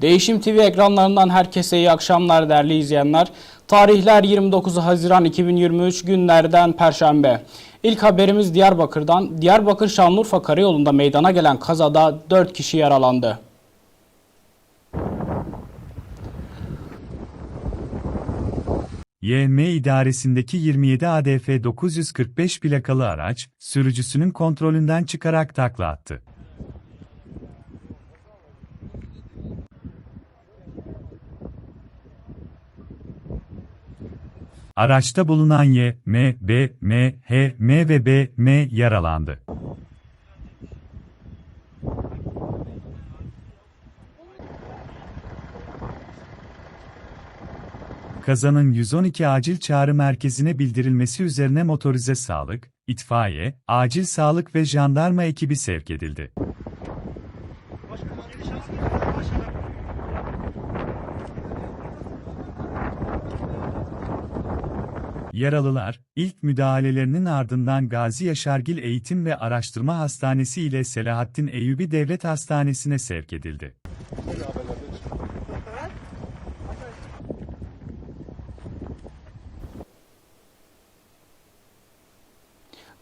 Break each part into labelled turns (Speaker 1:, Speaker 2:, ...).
Speaker 1: Değişim TV ekranlarından herkese iyi akşamlar değerli izleyenler. Tarihler 29 Haziran 2023 günlerden Perşembe. İlk haberimiz Diyarbakır'dan. Diyarbakır Şanlıurfa Karayolu'nda meydana gelen kazada 4 kişi yaralandı.
Speaker 2: YM idaresindeki 27 ADF 945 plakalı araç, sürücüsünün kontrolünden çıkarak takla attı. Araçta bulunan Y, M, B, M, H, M ve B, M yaralandı. Kazanın 112 acil çağrı merkezine bildirilmesi üzerine motorize sağlık, itfaiye, acil sağlık ve jandarma ekibi sevk edildi. Yaralılar, ilk müdahalelerinin ardından Gazi Yaşargil Eğitim ve Araştırma Hastanesi ile Selahattin Eyyubi Devlet Hastanesi'ne sevk edildi.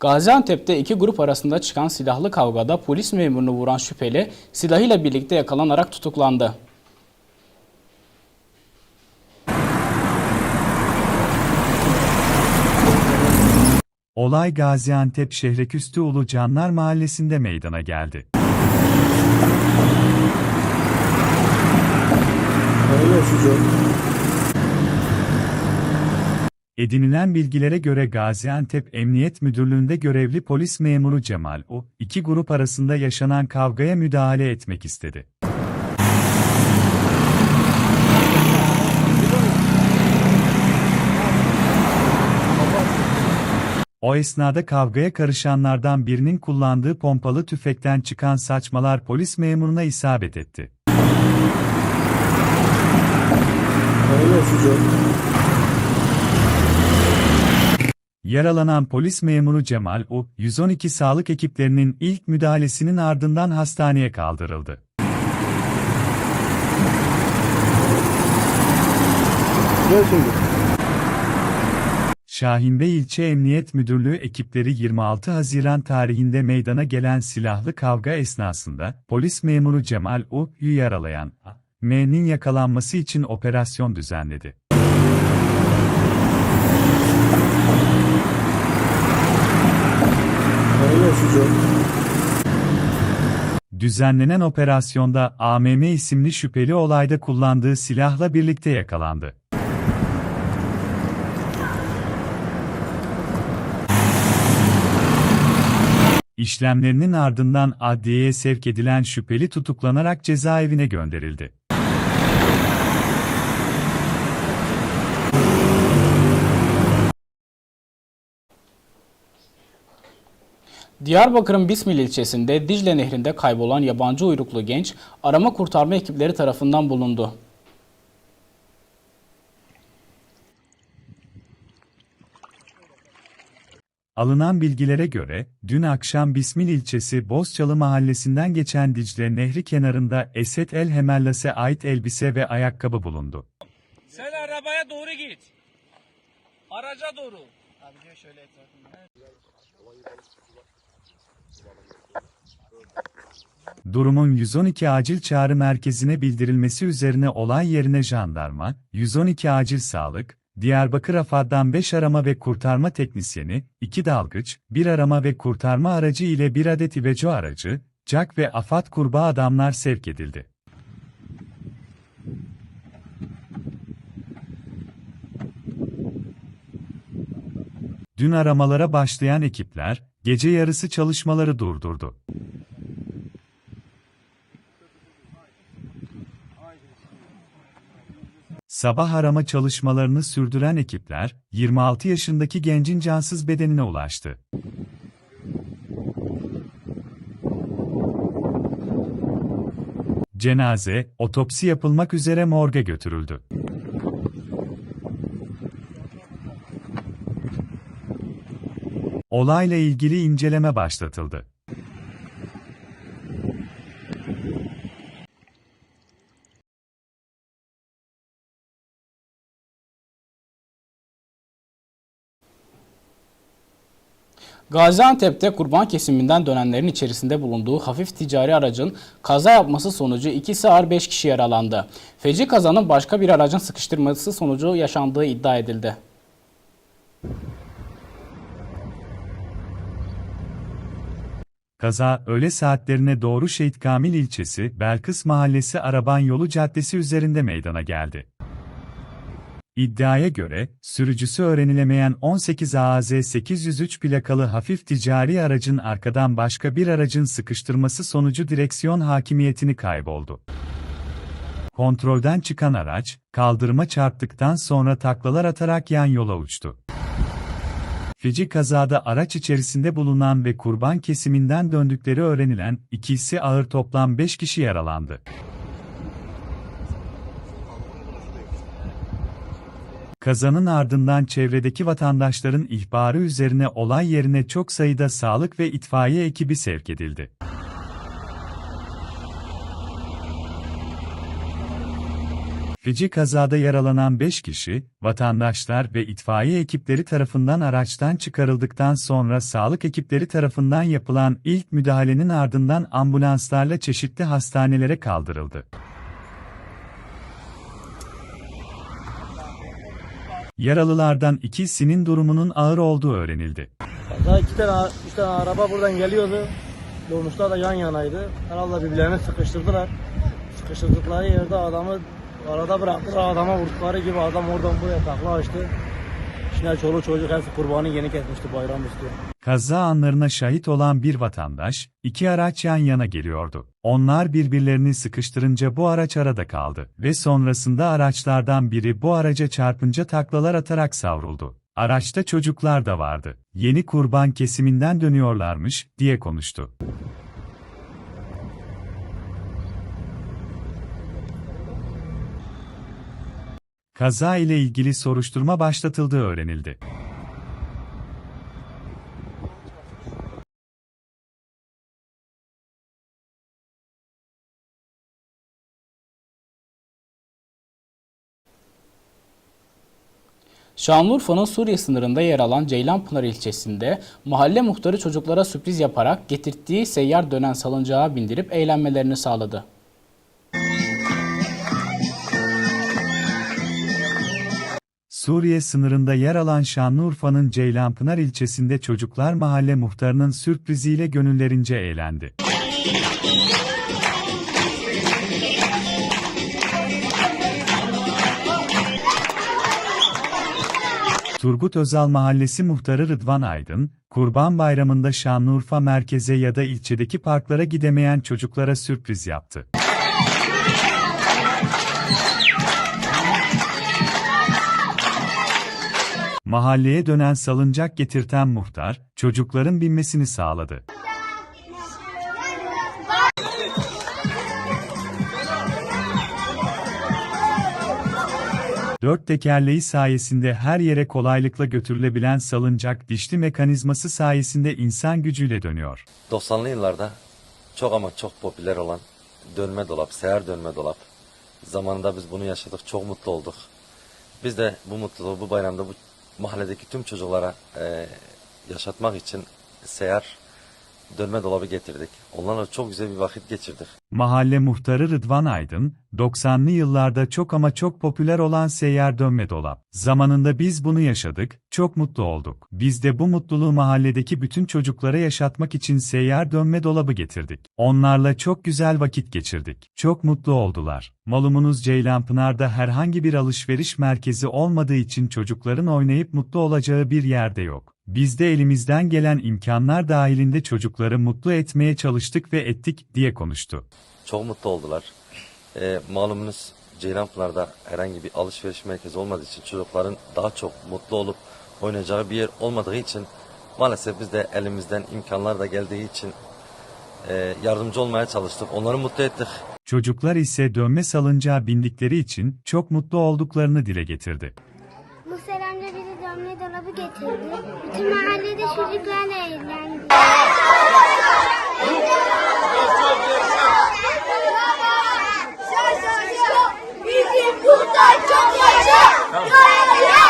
Speaker 1: Gaziantep'te iki grup arasında çıkan silahlı kavgada polis memurunu vuran şüpheli silahıyla birlikte yakalanarak tutuklandı.
Speaker 2: Olay Gaziantep Şehreküstü Ulu Canlar Mahallesi'nde meydana geldi. Edinilen bilgilere göre Gaziantep Emniyet Müdürlüğü'nde görevli polis memuru Cemal O, iki grup arasında yaşanan kavgaya müdahale etmek istedi. O esnada kavgaya karışanlardan birinin kullandığı pompalı tüfekten çıkan saçmalar polis memuruna isabet etti. Yaralanan polis memuru Cemal U, 112 sağlık ekiplerinin ilk müdahalesinin ardından hastaneye kaldırıldı. Şahinbey İlçe Emniyet Müdürlüğü ekipleri 26 Haziran tarihinde meydana gelen silahlı kavga esnasında polis memuru Cemal U'yu yaralayan M'nin yakalanması için operasyon düzenledi. Düzenlenen operasyonda AMM isimli şüpheli olayda kullandığı silahla birlikte yakalandı. İşlemlerinin ardından adliyeye sevk edilen şüpheli tutuklanarak cezaevine gönderildi.
Speaker 1: Diyarbakır'ın Bismil ilçesinde Dicle Nehri'nde kaybolan yabancı uyruklu genç arama kurtarma ekipleri tarafından bulundu.
Speaker 2: Alınan bilgilere göre, dün akşam Bismil ilçesi Bozçalı mahallesinden geçen Dicle Nehri kenarında Esed El Hemellas'e ait elbise ve ayakkabı bulundu.
Speaker 3: Sen arabaya doğru git. Araca doğru.
Speaker 2: Durumun 112 acil çağrı merkezine bildirilmesi üzerine olay yerine jandarma, 112 acil sağlık, Diyarbakır AFAD'dan 5 arama ve kurtarma teknisyeni, 2 dalgıç, 1 arama ve kurtarma aracı ile 1 adet İveco aracı, CAK ve AFAD kurbağa adamlar sevk edildi. Dün aramalara başlayan ekipler, gece yarısı çalışmaları durdurdu. Sabah arama çalışmalarını sürdüren ekipler, 26 yaşındaki gencin cansız bedenine ulaştı. Cenaze, otopsi yapılmak üzere morge götürüldü. Olayla ilgili inceleme başlatıldı.
Speaker 1: Gaziantep'te kurban kesiminden dönenlerin içerisinde bulunduğu hafif ticari aracın kaza yapması sonucu 2 ağır 5 kişi yaralandı. Feci kazanın başka bir aracın sıkıştırması sonucu yaşandığı iddia edildi.
Speaker 2: Kaza öğle saatlerine doğru Şehit Kamil ilçesi Belkıs Mahallesi Araban Yolu Caddesi üzerinde meydana geldi. İddiaya göre, sürücüsü öğrenilemeyen 18 AZ 803 plakalı hafif ticari aracın arkadan başka bir aracın sıkıştırması sonucu direksiyon hakimiyetini kayboldu. Kontrolden çıkan araç, kaldırıma çarptıktan sonra taklalar atarak yan yola uçtu. Feci kazada araç içerisinde bulunan ve kurban kesiminden döndükleri öğrenilen ikisi ağır toplam 5 kişi yaralandı. Kazanın ardından çevredeki vatandaşların ihbarı üzerine olay yerine çok sayıda sağlık ve itfaiye ekibi sevk edildi. Feci kazada yaralanan 5 kişi, vatandaşlar ve itfaiye ekipleri tarafından araçtan çıkarıldıktan sonra sağlık ekipleri tarafından yapılan ilk müdahalenin ardından ambulanslarla çeşitli hastanelere kaldırıldı. Yaralılardan ikisinin durumunun ağır olduğu öğrenildi.
Speaker 4: Daha iki tane, üç tane araba buradan geliyordu. Dolmuşlar da yan yanaydı. Herhalde birbirlerini sıkıştırdılar. Sıkıştırdıkları yerde adamı arada bıraktılar. Adama vurdukları gibi adam oradan buraya takla açtı. İçine çoluk çocuk hepsi kurbanı yeni kesmişti bayram üstü.
Speaker 2: Kaza anlarına şahit olan bir vatandaş, iki araç yan yana geliyordu. Onlar birbirlerini sıkıştırınca bu araç arada kaldı ve sonrasında araçlardan biri bu araca çarpınca taklalar atarak savruldu. Araçta çocuklar da vardı. Yeni kurban kesiminden dönüyorlarmış, diye konuştu. Kaza ile ilgili soruşturma başlatıldığı öğrenildi.
Speaker 1: Şanlıurfa'nın Suriye sınırında yer alan Ceylanpınar ilçesinde mahalle muhtarı çocuklara sürpriz yaparak getirttiği seyyar dönen salıncağa bindirip eğlenmelerini sağladı.
Speaker 2: Suriye sınırında yer alan Şanlıurfa'nın Ceylanpınar ilçesinde çocuklar mahalle muhtarının sürpriziyle gönüllerince eğlendi. Turgut Özal Mahallesi Muhtarı Rıdvan Aydın, Kurban Bayramı'nda Şanlıurfa merkeze ya da ilçedeki parklara gidemeyen çocuklara sürpriz yaptı. Mahalleye dönen salıncak getirten muhtar, çocukların binmesini sağladı. Dört tekerleği sayesinde her yere kolaylıkla götürülebilen salıncak dişli mekanizması sayesinde insan gücüyle dönüyor.
Speaker 5: 90'lı yıllarda çok ama çok popüler olan dönme dolap, seher dönme dolap. Zamanında biz bunu yaşadık, çok mutlu olduk. Biz de bu mutluluğu bu bayramda bu mahalledeki tüm çocuklara eee, yaşatmak için seher dönme dolabı getirdik. Onlarla çok güzel bir vakit geçirdik.
Speaker 2: Mahalle muhtarı Rıdvan Aydın, 90'lı yıllarda çok ama çok popüler olan seyyar dönme dolap. Zamanında biz bunu yaşadık, çok mutlu olduk. Biz de bu mutluluğu mahalledeki bütün çocuklara yaşatmak için seyyar dönme dolabı getirdik. Onlarla çok güzel vakit geçirdik. Çok mutlu oldular. Malumunuz Ceylanpınar'da herhangi bir alışveriş merkezi olmadığı için çocukların oynayıp mutlu olacağı bir yerde yok. Biz de elimizden gelen imkanlar dahilinde çocukları mutlu etmeye çalıştık ve ettik, diye konuştu.
Speaker 5: Çok mutlu oldular. Eee malumunuz Ceylanpınar'da herhangi bir alışveriş merkezi olmadığı için çocukların daha çok mutlu olup oynayacağı bir yer olmadığı için maalesef biz de elimizden imkanlar da geldiği için eee, yardımcı olmaya çalıştık. Onları mutlu ettik.
Speaker 2: Çocuklar ise dönme salıncağa bindikleri için çok mutlu olduklarını dile getirdi.
Speaker 6: Muhtar amca bize dönme dolabı getirdi. Bütün mahallede çocuklarla eğlendi.
Speaker 7: Bizim kurtar çok yaşa! Yaşa!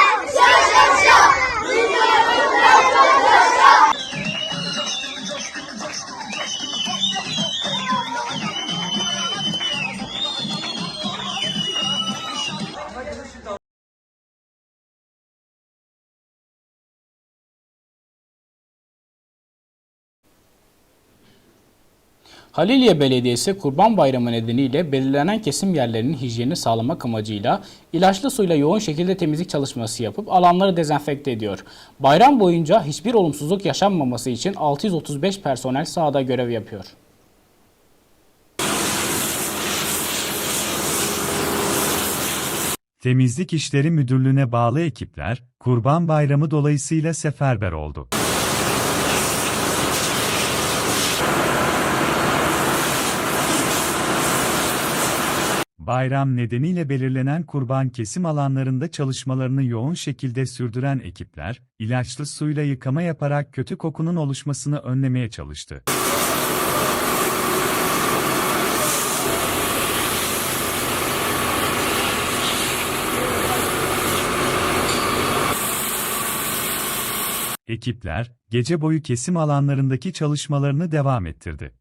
Speaker 1: Haliliye Belediyesi Kurban Bayramı nedeniyle belirlenen kesim yerlerinin hijyenini sağlamak amacıyla ilaçlı suyla yoğun şekilde temizlik çalışması yapıp alanları dezenfekte ediyor. Bayram boyunca hiçbir olumsuzluk yaşanmaması için 635 personel sahada görev yapıyor.
Speaker 2: Temizlik İşleri Müdürlüğü'ne bağlı ekipler, Kurban Bayramı dolayısıyla seferber oldu. Bayram nedeniyle belirlenen kurban kesim alanlarında çalışmalarını yoğun şekilde sürdüren ekipler, ilaçlı suyla yıkama yaparak kötü kokunun oluşmasını önlemeye çalıştı. Ekipler, gece boyu kesim alanlarındaki çalışmalarını devam ettirdi.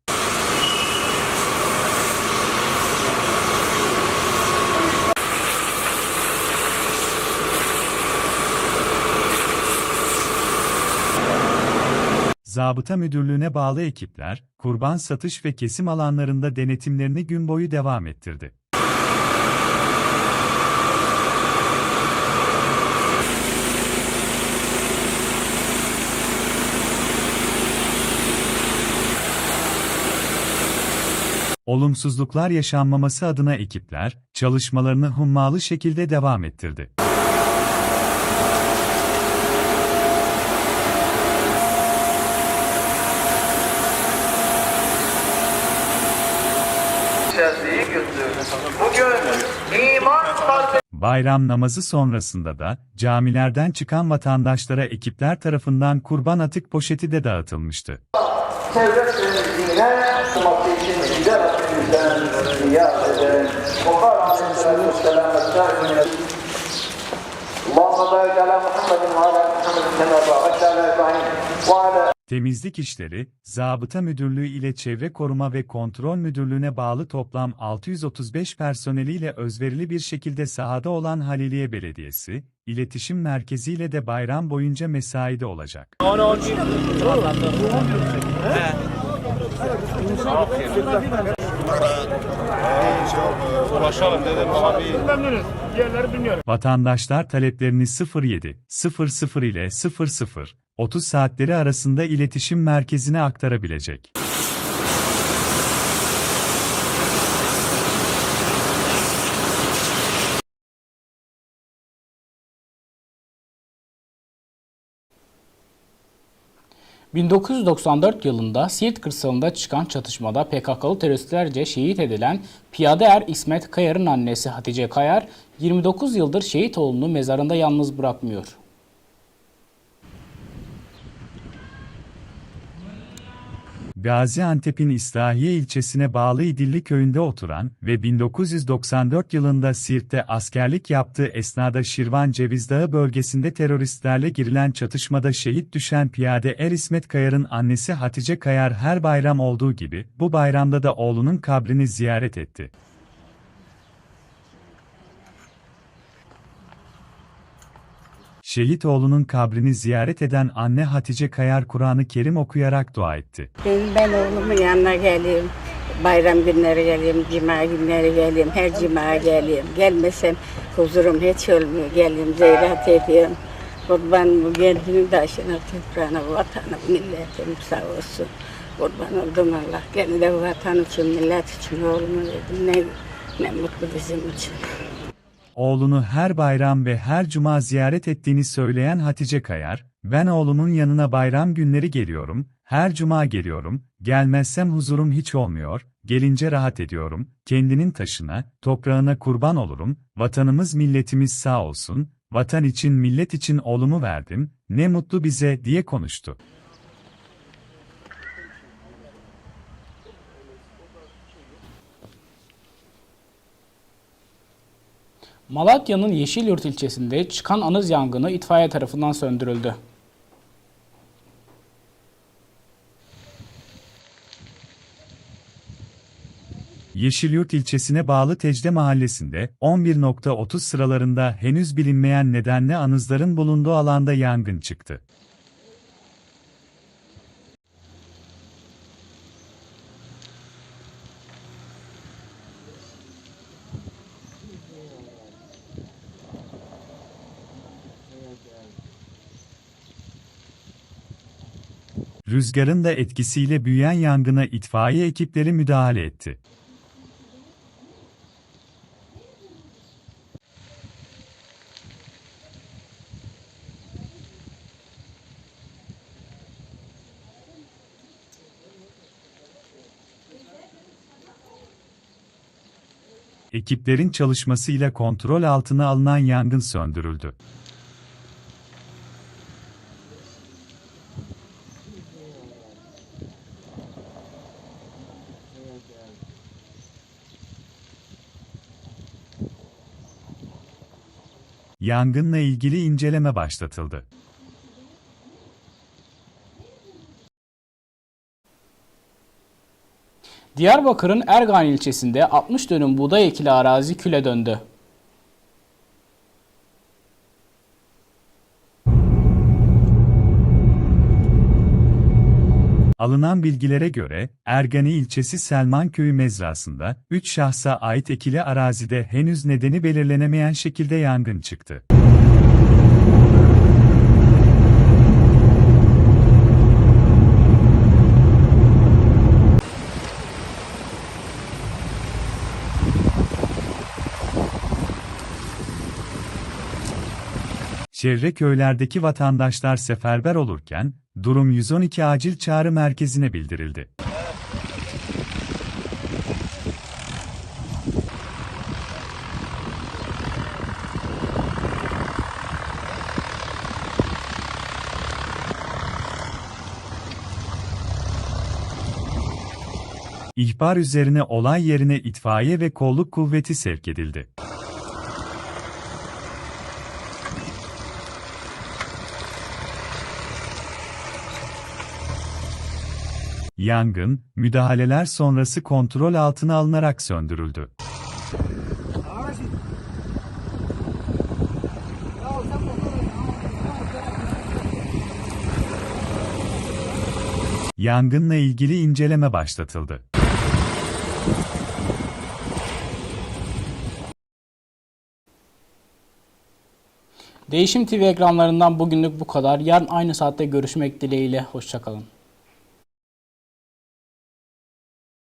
Speaker 2: Zabıta Müdürlüğü'ne bağlı ekipler, kurban satış ve kesim alanlarında denetimlerini gün boyu devam ettirdi. Olumsuzluklar yaşanmaması adına ekipler, çalışmalarını hummalı şekilde devam ettirdi. Bayram namazı sonrasında da camilerden çıkan vatandaşlara ekipler tarafından kurban atık poşeti de dağıtılmıştı. Temizlik İşleri, Zabıta Müdürlüğü ile Çevre Koruma ve Kontrol Müdürlüğü'ne bağlı toplam 635 personeliyle özverili bir şekilde sahada olan Haliliye Belediyesi, İletişim Merkezi ile de bayram boyunca mesaide olacak. Vatandaşlar taleplerini 07 00 ile 00 30 saatleri arasında iletişim merkezine aktarabilecek.
Speaker 1: ...1994 yılında Siirt kırsalında çıkan çatışmada PKK'lı teröristlerce şehit edilen piyade er İsmet Kayar'ın annesi Hatice Kayar... ...29 yıldır şehit oğlunu mezarında yalnız bırakmıyor.
Speaker 2: Gaziantep'in İslahiye ilçesine bağlı İdilli köyünde oturan ve 1994 yılında Siirt'te askerlik yaptığı esnada Şirvan Ceviz Dağı bölgesinde teröristlerle girilen çatışmada şehit düşen piyade Er İsmet Kayar'ın annesi Hatice Kayar her bayram olduğu gibi bu bayramda da oğlunun kabrini ziyaret etti. Şehit oğlunun kabrini ziyaret eden anne Hatice Kayar Kur'an-ı Kerim okuyarak dua etti.
Speaker 8: Ben, oğlumun yanına geleyim. Bayram günleri geleyim, cuma günleri geleyim, her cuma geleyim. Gelmesem huzurum hiç olmuyor. Geleyim, ziyaret ediyorum. Kurban bu geldiğinin taşına, toprağına, vatanı, milletim sağ olsun. Kurban oldum Allah. Gene de vatan için, millet için oğlumu verdim. Ne, ne mutlu bizim için.
Speaker 2: Oğlunu her bayram ve her cuma ziyaret ettiğini söyleyen Hatice Kayar, ben oğlumun yanına bayram günleri geliyorum, her cuma geliyorum, gelmezsem huzurum hiç olmuyor, gelince rahat ediyorum, kendinin taşına, toprağına kurban olurum, vatanımız milletimiz sağ olsun, vatan için millet için oğlumu verdim, ne mutlu bize diye konuştu.
Speaker 1: Malatya'nın Yeşilyurt ilçesinde çıkan anız yangını itfaiye tarafından söndürüldü.
Speaker 2: Yeşilyurt ilçesine bağlı Tecde mahallesinde 11.30 sıralarında henüz bilinmeyen nedenle anızların bulunduğu alanda yangın çıktı. Rüzgarın da etkisiyle büyüyen yangına itfaiye ekipleri müdahale etti. Ekiplerin çalışmasıyla kontrol altına alınan yangın söndürüldü. Yangınla ilgili inceleme başlatıldı.
Speaker 1: Diyarbakır'ın Ergan ilçesinde 60 dönüm buğday ekili arazi küle döndü.
Speaker 2: Alınan bilgilere göre, Ergani ilçesi Selman Köyü mezrasında, 3 şahsa ait ekili arazide henüz nedeni belirlenemeyen şekilde yangın çıktı. Çevre köylerdeki vatandaşlar seferber olurken, durum 112 acil çağrı merkezine bildirildi. İhbar üzerine olay yerine itfaiye ve kolluk kuvveti sevk edildi. Yangın, müdahaleler sonrası kontrol altına alınarak söndürüldü. Yangınla ilgili inceleme başlatıldı.
Speaker 1: Değişim TV ekranlarından bugünlük bu kadar. Yarın aynı saatte görüşmek dileğiyle. Hoşçakalın.